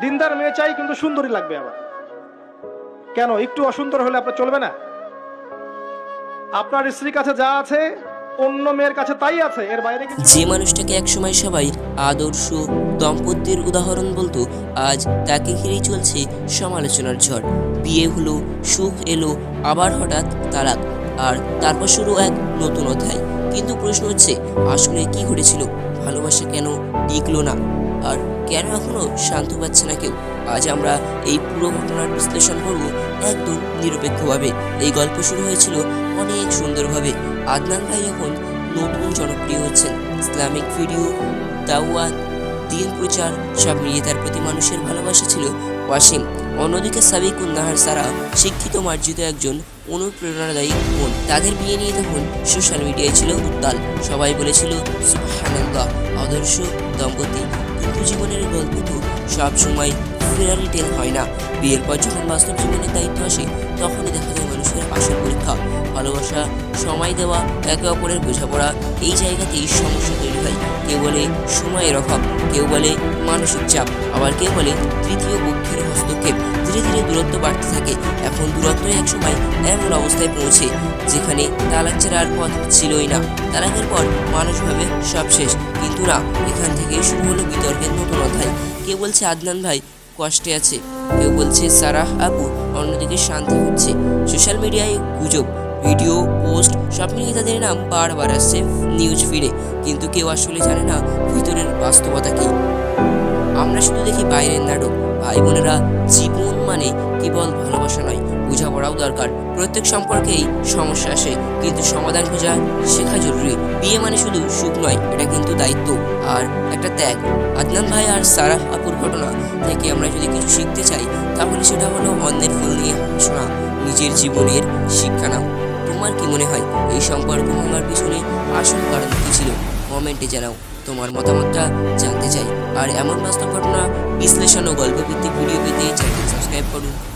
দিনদার মেয়ে চাই কিন্তু সুন্দরী লাগবে আবার। কেন একটু অসুন্দর হলে আপনার চলবে না? আপনার স্ত্রীর কাছে যা আছে অন্য মেয়ের কাছে তাই আছে এর বাইরে যে মানুষটাকে একসময় সবাই আদর্শ দম্পতির উদাহরণ বলতো আজ তাকে ঘিরেই চলছে সমালোচনার ঝড়। বিয়ে হলো সুখ এলো আবার হঠাৎ তালাক আর তারপর শুরু এক নতুন অধ্যায়। কিন্তু প্রশ্ন হচ্ছে আসলে কি ঘটেছিল? ভালোবাসা কেন টিকলো না? আর কেন এখনও শান্ত পাচ্ছে না কেউ? আজ আমরা এই পুরো ঘটনার বিশ্লেষণ করব একদম নিরপেক্ষভাবে। এই গল্প শুরু হয়েছিল অনেক সুন্দরভাবে। আদনান ভাই এখন নতুন জনপ্রিয় হচ্ছেন। ইসলামিক ভিডিও, দাওয়াত, দিন প্রচার, সব মিলিয়ে তার প্রতি মানুষের ভালোবাসা ছিল ওয়াসিম অন্যদিকে সাবিকুন নাহার সারা শিক্ষিত মার্জিত একজন অনুপ্রেরণাদায়ী বোন। তাদের বিয়ে নিয়ে তখন সোশ্যাল মিডিয়ায় ছিল উত্তাল। সবাই বলেছিল, সুবহানাল্লাহ। আদর্শ, দম্পতি কিন্তু জীবনের গল্প তো সবসময় ফেরারি টেল হয় না। বিয়ের পর যখন বাস্তব জীবনের দায়িত্ব আসে, তখনই দেখা ভালোবাসা, সময় দেওয়া, একে অপরের বোঝাপড়া এই জায়গাতেই সমস্যা তৈরি হয়। কেউ বলে সময়ের অভাব, কেউ বলে মানসিক চাপ, আবার কেউ বলে তৃতীয় পক্ষের হস্তক্ষেপ। ধীরে ধীরে দূরত্ব বাড়তে থাকে। এখন দূরত্ব একসময় এমন অবস্থায় পৌঁছে, যেখানে তালাক ছাড়ার পথ ছিলই না। তালাকের পর মানুষ ভাবে সব শেষ। কিন্তু না, এখান থেকে শুরু হলো বিতর্কের নতুন অধ্যায়। কেউ বলছে, আদনান ভাই, কষ্টে আছে। কেউ বলছে, সারাহ আপু, অন্যদিকে শান্তি হচ্ছে। সোশ্যাল মিডিয়ায় গুজব ভিডিও, পোস্ট সব মিলিয়ে তাদের নাম বারবার আসছে নিউজ ফিডে কিন্তু কেউ আসলে জানে না ভিতরের বাস্তবতা কী। আমরা শুধু দেখি বাইরের নাটক। ভাই বোনেরা জীবন মানে কেবল ভালোবাসা নয় বোঝাপড়াও দরকার। প্রত্যেক সম্পর্কেই সমস্যা আসে, কিন্তু সমাধান খোঁজা শেখা জরুরি। বিয়ে মানে শুধু সুখ নয়, এটা কিন্তু দায়িত্ব আর একটা ত্যাগ। আদনান ভাই আর সারাহ আপুর ঘটনা থেকে আমরা যদি কিছু শিখতে চাই, তাহলে সেটা হলো অন্যের ফুল নিয়ে শোনা নিজের জীবনের শিক্ষা মনে হয় এই সম্পর্ক ভাঙার পিছনে আসল কারণ কী ছিল? কমেন্টে জানাও। তোমার মতামতটা জানতে চাই। আর এমন বাস্তব ঘটনা, বিশ্লেষণ ও গল্প ভিত্তিক ভিডিও পেতে চ্যানেল সাবস্ক্রাইব করুন।